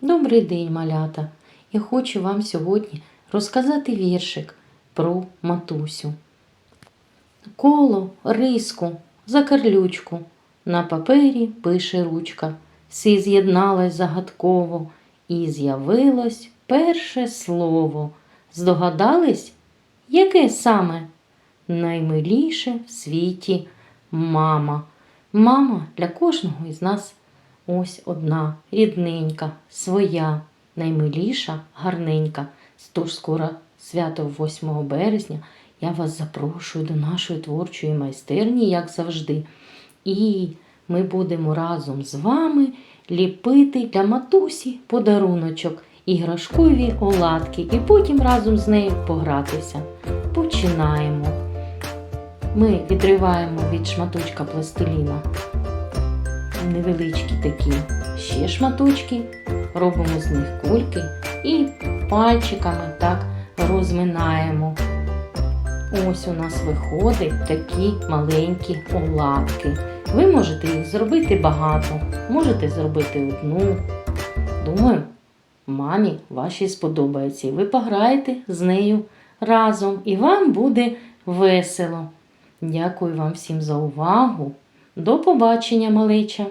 Добрий день, малята! Я хочу вам сьогодні розказати віршик про матусю. Коло, риску, закарлючку на папері пише ручка. Всі з'єдналось загадково, і з'явилось перше слово. Здогадались, яке саме? Наймиліше в світі мама. Мама для кожного із нас ось одна, рідненька, своя, наймиліша, гарненька. Тож скоро свято 8 березня. Я вас запрошую до нашої творчої майстерні, як завжди. І ми будемо разом з вами ліпити для матусі подаруночок, іграшкові оладки, і потім разом з нею погратися. Починаємо. Ми відриваємо від шматочка пластиліна невеличкі такі ще шматочки, робимо з них кульки і пальчиками так розминаємо. Ось у нас виходять такі маленькі оладки. Ви можете їх зробити багато, можете зробити одну. Думаю, мамі вашій сподобається. І ви пограєте з нею разом, і вам буде весело. Дякую вам всім за увагу. До побачення, малеча!